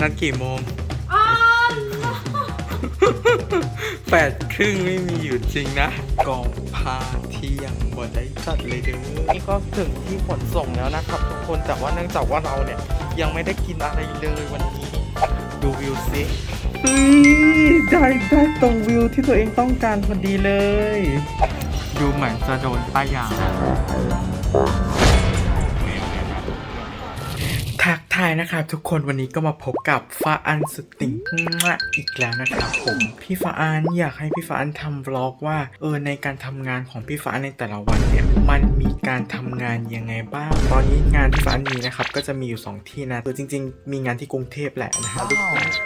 นัดกี่โมงอ๋อแปดครึ่งไม่มีอยู่จริงนะกองพาเที่ยงบ่ได้จัดเลยเด้อนี่ก็ถึงที่ขนส่งแล้วนะครับทุกคนแต่ว่าเนื่องจากว่าเราเนี่ย ยังไม่ได้กินอะไรเลยวันนี้ ดูวิวสิเฮ้ยได้ได้ตรงวิวที่ตัวเองต้องการพอดีเลย ดูเหมือนจะโดนป้ายยาายนะครับทุกคนวันนี้ก็มาพบกับฟ้าอันสุดติ่งมะอีกแล้วนะครับผมพี่ฟ้าอันอยากให้พี่ฟ้าอันทำวล็อกว่าเออในการทำงานของพี่ฟ้าอันในแต่ละวันเนี่ยมันมีการทำงานยังไงบ้าง ตอนนี้งานที่ฟ้าอันมีนะครับก็จะมีอยู่ 2 ที่นะคือจริง ๆ มีงานที่กรุงเทพแหละนะฮะ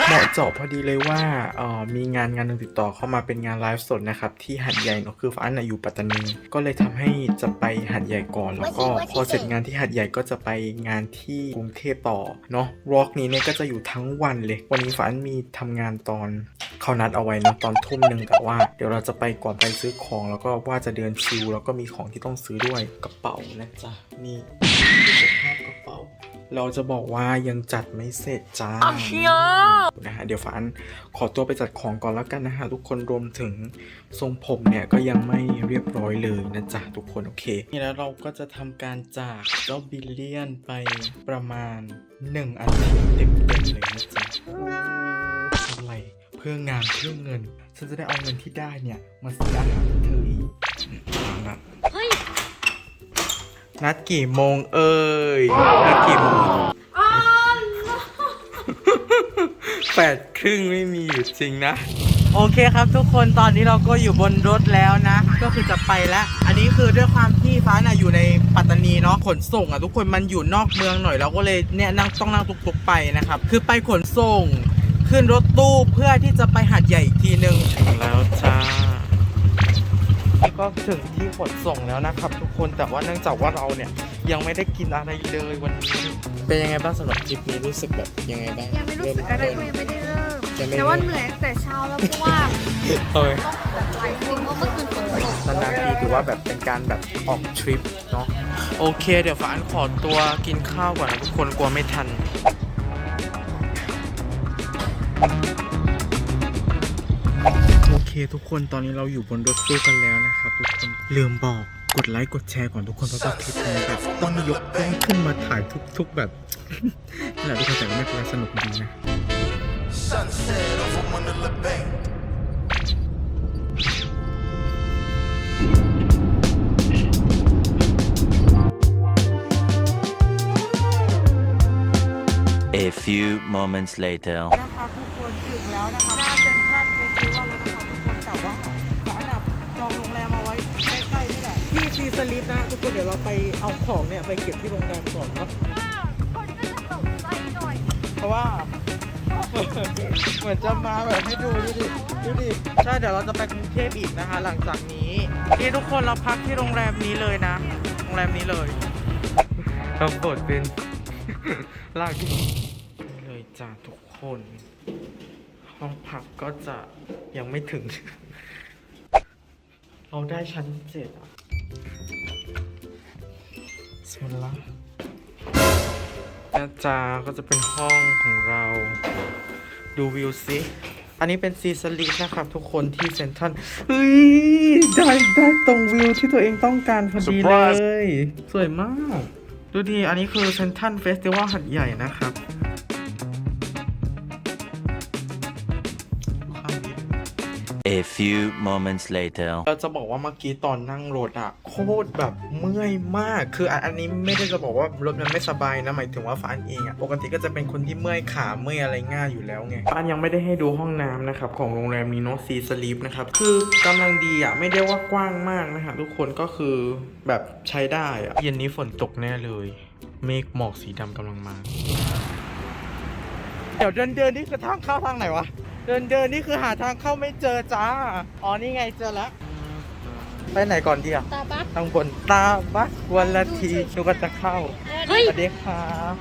เหมาะเจาะพอดีเลยว่าเออมีงานงานหนึงติดต่อเข้ามาเป็นงานไลฟ์สดนะครับที่หัดใหญ่เนอะคือฟ้าอันอยู่ปัตตานีก็เลยทำให้จะไปหัดใหญ่ก่อน แล้วก็พอเสร็จงานที่หัดใหญ่ก็จะไปงานที่กรุงเทพต่อเนาะวอล์กนี้เนี่ยก็จะอยู่ทั้งวันเลย วันนี้ฝันมีทำงานตอนเขานัดเอาไว้เนาะตอนทุ่มหนึ่งแต่ว่า เดี๋ยวเราจะไปก่อนไปซื้อของ แล้วก็ว่าจะเดินชิลแล้วก็มีของที่ต้องซื้อด้วยกระเป๋านะจ๊ะนี่ เราจะบอกว่ายังจัดไม่เสร็จจ้านะฮะเดี๋ยวฝันขอตัวไปจัดของก่อนแล้วกันนะฮะทุกคนรวมถึงทรงผมเนี่ยก็ยังไม่เรียบร้อยเลยนะจ๊ะทุกคนโอเคนี่แล้วเราก็จะทำการจากเจ้าบิลเลียนไปประมาณ1อาทิตย์เต็มๆเลยนะจ๊ะอะไรเพื่องานเพื่อเงินฉันจะได้เอาเงินที่ได้เนี่ยมาซื้ออาหารให้เธอ นัดกี่โมงเอ่ยนัดกี่โมงอ๋อแปดครึ่งไม่มีอยู่จริงนะ โอเคครับทุกคนตอนนี้เราก็อยู่บนรถแล้วนะ ก็คือจะไปแล้ว อันนี้คือด้วยความที่ฟ้าน่ะอยู่ในปัตตานีเนาะขนส่งอะทุกคนมันอยู่นอกเมืองหน่อยเราก็เลยเนี่ยนั่งต้องนั่งตุกๆไปนะครับ คือไปขนส่ง ขึ้นรถตู้เพื่อที่จะไปหาดใหญ่อีกทีหนึ่งถึง แล้วจ้า ก็ถึงที่ขนส่งแล้วนะครับ ทุกคนแต่ว่าเนื่องจากว่าเราเนี่ยยังไม่ได้กินอะไรเลยวันนี้เป็นยังไงบ้างสำหรับทริปนี้รู้สึกแบบยังไงบ้างยังไม่รู้สึกอะไรเพราะยังไม่ได้เริ่มยังไม่แต่ว่าเหนื่อยตั้งแต่เช้าแล้วเพราะว่าเอ้ยต้องกดไลฟ์จริงเพราะเมื่อคืนฝนตกนานๆทีถือว่าแบบเป็นการแบบออกทริปเนาะโอเค เดี๋ยวฟ้าอันขอตัวกินข้าวก่อนนะทุกคนกลัวไม่ทันโอเค ทุกคนตอนนี้เราอยู่บนรถตู้กันแล้วนะครับทุกคนลืมบอกกดไลค์กดแชร์ก่อนทุกคนเพราะว่าคลิปนี้แบบต้องยกกล้องขึ้นมาถ่ายทุก ๆ แบบนั่นแหละทุกคนแต่ก็ไม่เป็นไรสนุกดีนะ Sunset over Manila Bay. A few moments later. นะคะทุกคนถึงแล้วนะคะหน้าเซ็นทรัลเฟสติวัลแล้วนะคะ ทุกคนแต่ว่าร้านอะจองโรงแรมเอาไว้ใกล้ๆนี่แหละที่ซีสลิปนะทุกคนเดี๋ยวเราไปเอาของเนี่ยไปเก็บที่โรงแรมก่อนเนาะคนก็จะตกใจหน่อยเพราะว่า เหมือนจะมาแบบให้ดูดูดิดูดิใช่เดี๋ยวเราจะไปกรุงเทพอีกนะคะ หลังจากนี้นี่ทุกคนเราพักที่โรงแรมนี้เลยนะ โรงแรมนี้เลยเราบทเป็น ลากที่เลยจ้าทุกคน ห้องพักก็จะยังไม่ถึง เราได้ชั้นเจ็ดอะเสร็จแล้วนะจ๊ะก็จะเป็นห้องของเรา ดูวิวสิอันนี้เป็นซีสลีปนะครับ ทุกคนที่เซนทรัลเฮ้ยได้ได้ตรงวิวที่ตัวเองต้องการพอดีเลย สวยมาก ดูดี อันนี้คือเซนทรัลเฟสติวัลหัดใหญ่นะครับ A few moments later. เราจะบอกว่าเมื่อกี้ตอนนั่งรถอะโคตรแบบเมื่อยมาก คืออันอันนี้ไม่ได้จะบอกว่ารถมันไม่สบายนะหมายถึงว่าฟานเองอะปกติก็จะเป็นคนที่เมื่อยขาเมื่อยอะไรง่ายอยู่แล้วไงฟานยังไม่ได้ให้ดูห้องน้ำนะครับของโรงแรมนี้เนาะซีสลีปนะครับคือกำลังดีอะไม่ได้ว่ากว้างมากนะฮะทุกคนก็คือแบบใช้ได้อะเย็นนี้ฝนตกแน่เลย เมฆหมอกสีดำกำลังมา เดี๋ยวเดินเดินนี่คือทางเข้าทางไหนวะ เดินเดินนี่คือหาทางเข้าไม่เจอจ้า อ๋อนี่ไงเจอแล้ว ไปไหนก่อนดีอะตาบักทางบนตาบักวันละทีดูก็จะเข้าเฮ้ยสวัสดีครับ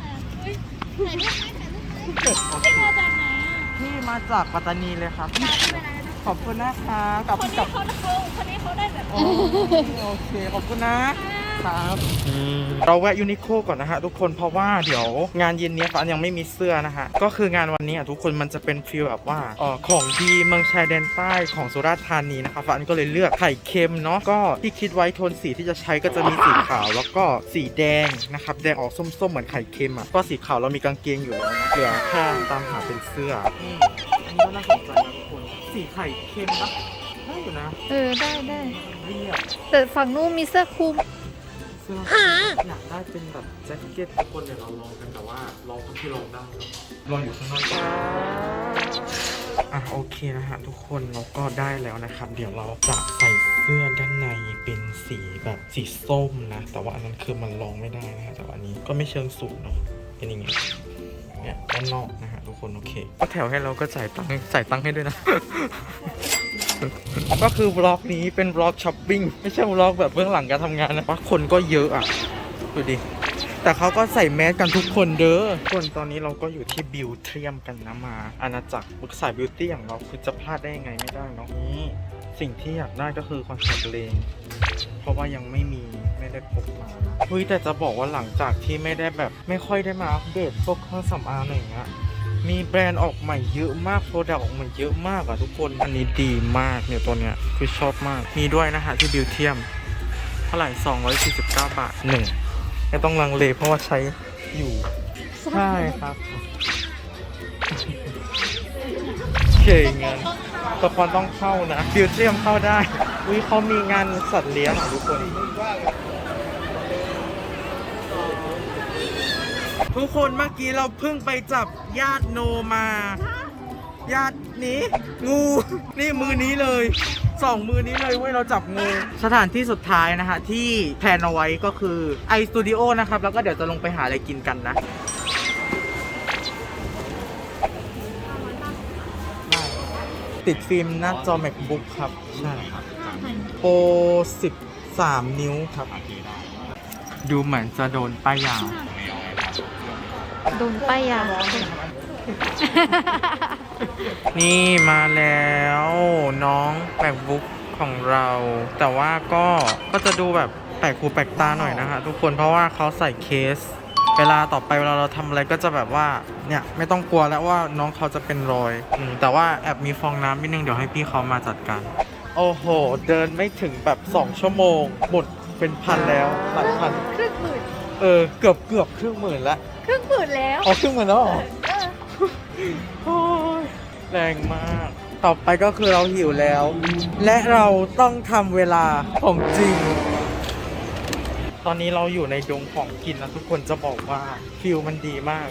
ถ่ายรูปไหมถ่ายรูปไหมพี่มาจากไหนอะพี่มาจากปัตตานีเลยครับตาที่เป็นอะไรนะขอบคุณนะคะกลับคนกลันี้บเขาเขาคนนี้เขาได้แบบโอโอเคขอบคุณนะอ่า ครับเราแวะยูนิโคก่อนนะฮะทุกคนเพราะว่าเดี๋ยวงานเย็นเนี้ยฟ้ายังไม่มีเสื้อนะฮะก็คืองานวันนี้อะทุกคนมันจะเป็นฟีลแบบว่าเออของดีเมืองชายแดนใต้ของสุราษฎร์ธานีนะคะฟ้าก็เลยเลือกไข่เค็มเนาะก็ที่คิดไว้โทนสีที่จะใช้ก็จะมีสีขาวแล้วก็สีแดงนะครับแดงออกส้มๆเหมือนไข่เค็มอะก็สีขาวเรามีกางเกงอยู่แล้วนะเหลือแค่ตามหาเป็นเสื้อนี่อันนี้ก็น่าสนใจนะทุกคนสีไข่เค็มนะได้อยู่นะเออได้ได้เรียบแต่ฝั่งนู้นมีเสื้อคลุม เสื้ออยากได้เป็นแบบแจ็คเก็ตทุกคนเดี๋ยวเราลองกันแต่ว่าลองที่ลองได้ครับลองอยู่ข้างนอกก่อนอะโอเคนะฮะทุกคนเราก็ได้แล้วนะครับ เดี๋ยวเราจะใส่เสื้อด้านในเป็นสีแบบสีส้มนะ แต่ว่าอันนั้นคือมันลองไม่ได้นะฮะแต่ว่าอันนี้ก็ไม่เชิงสูงเนาะเป็นอย่างเงี้ยเนี่ยด้านนอกนะฮะทุกคนโอเคก็แถวให้เราก็จ่ายตังค์จ่ายตังค์ให้ด้วยนะ ก็คือบล็อกนี้เป็นบล็อกช้อปปิ้งไม่ใช่บล็อกแบบเบื้องหลังการทำงานนะว่าคนก็เยอะอะดูดิแต่เขาก็ใส่แมสกันทุกคนเด้อคนตอนนี้เราก็อยู่ที่บิวเทียมกันนะมา อาณาจักรบุกสายบิวตี้อย่างเราคือจะพลาดได้ยังไงไม่ได้เนาะนี่สิ่งที่อยากได้ก็คือคอนแทคเลนส์เพราะว่ายังไม่มีไม่ได้พกมาเฮ้ยแต่จะบอกว่าหลังจากที่ไม่ได้แบบ ไม่ค่อยได้มาอัปเดตพวกเครื่องสำอางอะไรอย่างเงี้ย มีแบรนด์ออกใหม่เยอะมากโปรดักต์ออกใหม่เยอะมากอะทุกคนอันนี้ดีมากเนี่ยตัวเนี้ยคือชอบมาก มีด้วยนะฮะที่บิวเทียม เท่าไหร่ 249 บาทหนึ่งไม่ต้องลังเลเพราะว่าใช้อยู่ ใช่ครับเก่งงานตะคอนต้องเข้านะบิวเทียมเข้าได้วิเขามีงานสัตว์เลี้ยงอะทุกคน ทุกคนเมื่อกี้เราเพิ่งไปจับญาติโนมา ญาตินี้ งู นี่มือนี้เลยสองมือนี้เลยเว้ยเราจับงู สถานที่สุดท้ายนะฮะที่แพลนเอาไว้ก็คือไอสตูดิโอนะครับ แล้วก็เดี๋ยวจะลงไปหาอะไรกินกันนะติดฟิล์มหน้าจอ MacBook ครับ ใช่ครับโปร13 นิ้วครับ ดูเหมือนจะโดนป้ายยา โดนป้ายยา นี่มาแล้วน้อง MacBook ของเรา แต่ว่าก็ก็จะดูแบบแปลกหูแปลกตาหน่อยนะฮะทุกคนเพราะว่าเขาใส่เคส เวลาต่อไปเวลาเราทำอะไรก็จะแบบว่าเนี่ยไม่ต้องกลัวแล้วว่าน้องเขาจะเป็นรอยอมแต่ว่าแอบมีฟองน้ำนิดนึงเดี๋ยวให้พี่เขามาจัดการ โอ้โห เดินไม่ถึงแบบ 2 ชั่วโมง หมดเป็นพันแล้วหลายพัน ครึ่งหมื่น เออ เกือบเกือบครึ่งหมื่นละ ครึ่งหมื่นแล้วอ๋อครึ่งหมื่นแล้วเหรอเออโอ้ยแรงมาก ต่อไปก็คือเราหิวแล้ว และเราต้องทำเวลาของจริง ตอนนี้เราอยู่ในดงของกินนะทุกคนจะบอกว่าฟิลมันดีมาก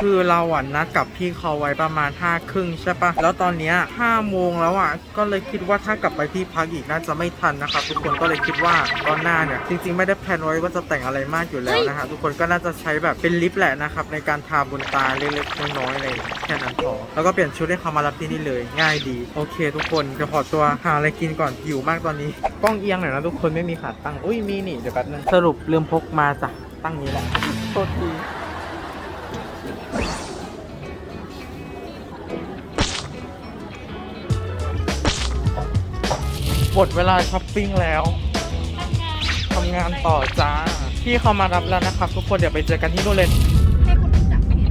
คือเราอะนัดกับพี่เขาไว้ประมาณห้าครึ่งใช่ปะแล้วตอนเนี้ยห้าโมงแล้วอะก็เลยคิดว่าถ้ากลับไปที่พักอีกน่าจะไม่ทันนะครับทุกคนก็เลยคิดว่าตอนหน้าเนี่ยจริงๆไม่ได้แพลนไว้ว่าจะแต่งอะไรมากอยู่แล้วนะฮะทุกคนก็น่าจะใช้แบบเป็นลิปแหละนะครับในการทาบนตาเล็กๆน้อยๆอะไรแค่นั้นพอแล้วก็เปลี่ยนชุดให้เขามารับที่นี่เลย ง่ายดีโอเคทุกคนจะขอตัวหาอะไรกินก่อนหิวมากตอนนี้กล้องเอียงหน่อยนะทุกคนไม่มีขาตั้งอุ้ยมีนี่เดี๋ยวแป๊บนึงสรุปลืมพกมาจ้ะตั้งนี้แหละโทษที หมดเวลาช้อปปิ้งแล้วทำงานต่อจ้า พี่เขามารับแล้วนะครับ ทุกคนเดี๋ยวไปเจอกันที่นู่นเลยให้คนรู้จักเนี่ย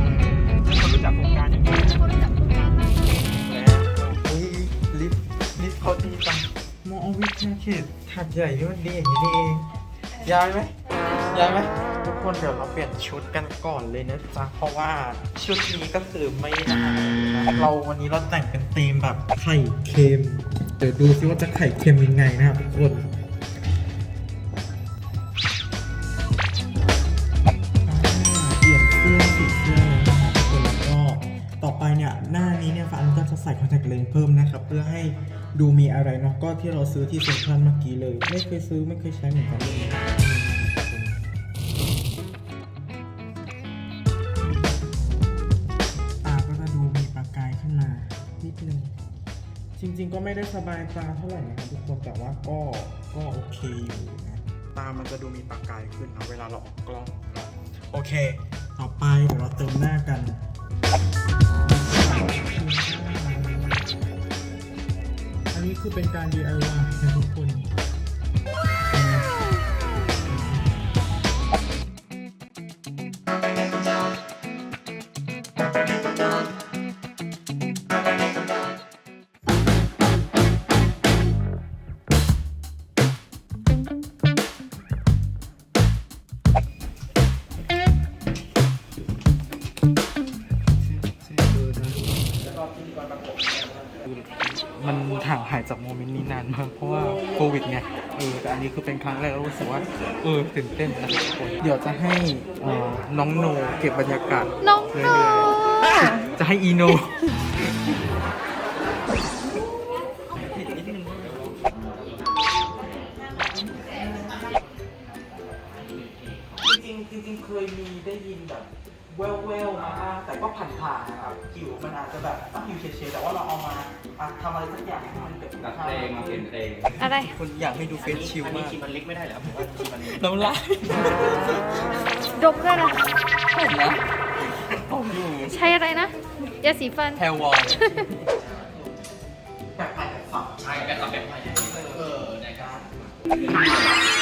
อืมให้คนรู้จักโครงการอย่างนี้ให้คนรู้จักคนงานมากแล้วอุ้ยลิฟต์ลิฟต์เขาดีจังมอวิทยาเขตถัดใหญ่นี่มันดีอย่างนี้นี่เองย้ายไหมย้ายไหมทุกคนเดี๋ยวเราเปลี่ยนชุดกันก่อนเลยนะจ๊ะเพราะว่าชุดนี้ก็คือไม่ได้นะเราวันนี้เราแต่งเป็นธีมแบบไข่เค็ม เดี๋ยวดูซิว่าจะไข่เค็มยังไงนะครับทุกคนเปลี่ยนเสื้อสีเสื้อนะครับทุกคนแล้วก็ต่อไปเนี่ยหน้านี้เนี่ยฟันก็จะใส่คอนแทคเลนส์เพิ่มนะครับเพื่อให้ดูมีอะไรเนาะก็ที่เราซื้อที่เซ็นทรัลเมื่อกี้เลย ไม่เคยซื้อไม่เคยใช้เหมือนกันเลย ริง ๆ ก็ไม่ได้สบายตาเท่าไหร่นะครับทุกคนแต่ว่าก็ก็โอเคอยู่นะตามันจะดูมีประกายขึ้นนะเวลาเราออกกล้องเนาะโอเค ต่อไปเดี๋ยวเราเติมหน้ากันอันอันนี้คือเป็นการ DIY นะทุกคน มันห่างหายจากโมเมนต์นี้นานมากเพราะว่าโควิดไงเออแต่อันนี้คือเป็นครั้งแรกแล้วรู้สึกว่าเออตื่นเต้นนะทุกคนเดี๋ยวจะให้เอ่อน้องโนเก็บบรรยากาศน้องโนจะให้อีโน จริงๆจริงๆเคยมีได้ยินแบบ แว่วๆมาบ้างแต่ก็ผ่านๆนะครับคิวมันอาจจะแบบต้องคิวเฉยๆแต่ว่าเราเอามาอะทำอะไรสักอย่างให้มันเป็นนักเพลงมาเขียนเพลงอะไร คนอยากให้ดูเฟซชิลอันนี้มากกินมันเล็กไม่ได้เหรอผมว่ากินมันน้ำลายดมด้วยนะผมนะผมอยู่ใช้อะไรนะ ยาสีฟัน แพรวอลแบบผ่านแบบฝังใช่แบบทำแบบใหม่เออนะครับ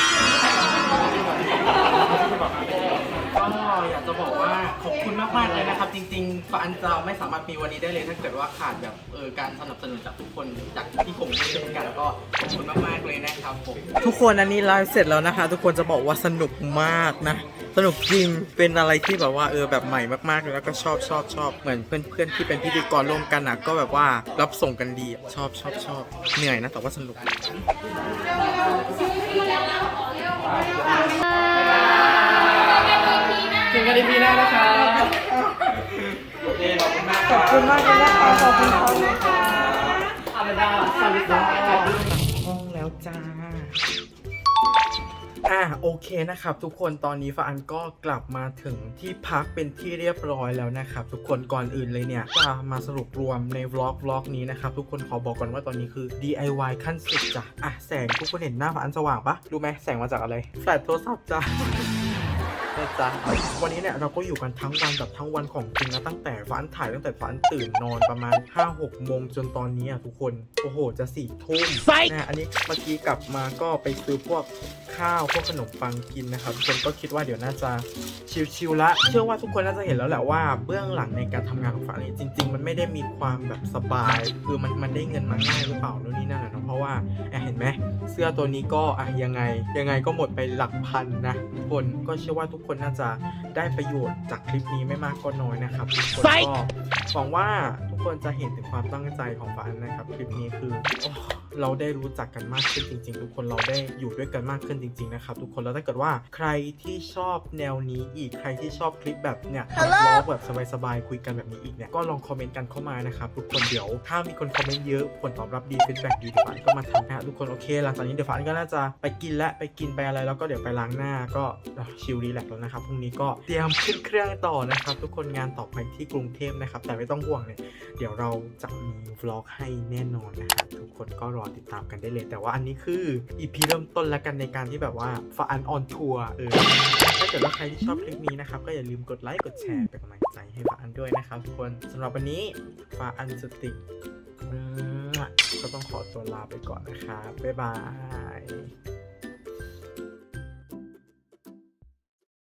ก็อยากจะบอกว่าขอบคุณมากๆเลยนะครับจริงๆฝันจะไม่สามารถมีวันนี้ได้เลยถ้าเกิดว่าขาดแบบเออการสนับสนุนจากทุกคนจากที่ผมได้ช่วยกันแล้วก็ขอบคุณมากๆเลยนะครับผมทุกคนอันนี้ไลฟ์เสร็จแล้วนะคะ ทุกคนจะบอกว่าสนุกมากนะ สนุกจริงเป็นอะไรที่แบบว่าเออแบบใหม่มากๆเลยแล้วก็ชอบชอบชอบเหมือนเพื่อนๆที่เป็นพิธีกรร่วมกันนะก็แบบว่ารับส่งกันดีชอบชอบชอบเหนื่อยนะแต่ว่าสนุก ถึงกันในปีหน้านะคะขอบคุณมากเลยนะคะขอบคุณเขานะคะอาราดาสวัสดีค่ะห้องแล้วจ้าอะโอเคนะครับ ทุกคนตอนนี้ฟาอันก็กลับมาถึงที่พักเป็นที่เรียบร้อยแล้วนะครับ ทุกคนก่อนอื่นเลยเนี่ยจะมาสรุปรวมในวล็อกวล็อกนี้นะครับ ทุกคนขอบอกก่อนว่าตอนนี้คือ DIY ขั้นสุดจ้ะอะแสงทุกคนเห็นหน้าฟาอันสว่างปะรู้ไหมแสงมาจากอะไรแฟลชโทรศัพท์จ้ะ นะจ๊ะวันนี้เนี่ยเราก็อยู่กันทั้งวันแบบทั้งวันของจริงนะตั้งแต่ฝันถ่ายตั้งแต่ฝันตื่นนอนประมาณ 5-6โมงจนตอนนี้อะทุกคนโอ้โหจะสี่ทุ่มนะอันนี้เมื่อกี้กลับมาก็ไปซื้อพวกข้าวพวกขนมปังกินนะครับทุกคนก็คิดว่าเดี๋ยวน่าจะชิลๆละเชื่อว่าทุกคนน่าจะเห็นแล้วแหละว่าเบื้องหลังในการทำงานของฝันเนี่ยจริง ๆ มันไม่ได้มีความแบบสบาย คือมันมันได้เงินมาง่ายหรือเปล่านู่นนี่นั่นอะเนาะ เพราะว่าอะเห็นไหมเสื้อตัวนี้ก็อะยังไงยังไงก็หมดไปหลักพันนะทุกคนก็เชื่อว่าทุกคนน่าจะได้ประโยชน์จากคลิปนี้ไม่มากก็น้อยนะครับทุกคนก็หวังว่าทุกคนจะเห็นถึงความตั้งใจของฟ้านะครับ คลิปนี้คือโอ้ เราได้รู้จักกันมากขึ้นจริง ๆ ทุกคนเราได้อยู่ด้วยกันมากขึ้นจริง ๆ นะครับ ทุกคนแล้วถ้าเกิดว่าใครที่ชอบแนวนี้อีกใครที่ชอบคลิปแบบเนี่ยทำบล็อกแบบสบายๆคุยกันแบบนี้อีกเนี่ยก็ลองคอมเมนต์กันเข้ามานะครับทุกคนเดี๋ยวถ้ามีคนคอมเมนต์เยอะผลตอบรับดีฟีดแบ็กดีเดี๋ยวฟ้าก็มาทำนะฮะทุกคนโอเคหลังจากนี้เดี๋ยวฟ้าก็น่าจะไปกินและไปกินไปอะไรแล้วก็เดี๋ยวไปล้างหน้าก็อะชิลรีแลกซ์แล้วนะครับพรุ่งนี้ก็เตรียมขึ้นเครื่องต่อนะครับ ทุกคนงานต่อไปที่กรุงเทพนะครับแต่ไม่ต้องห่วงเลยเดี๋ยวเราจะมีวล็อกให้แน่นอนนะครับทุกคนก็รอติดตามกันได้เลย แต่ว่าอันนี้คืออีพีเริ่มต้นแล้วกันในการที่แบบว่าฟาอันออนทัวร์เออถ้าเกิดว่าใครที่ชอบคลิปนี้นะครับ ก็อย่าลืมกดไลค์กดแชร์เป็นกำลังใจให้ฟาอันด้วยนะครับทุกคนสำหรับวันนี้ฟาอันสติกก็ต้องขอตัวลาไปก่อนนะครับบ๊ายบาย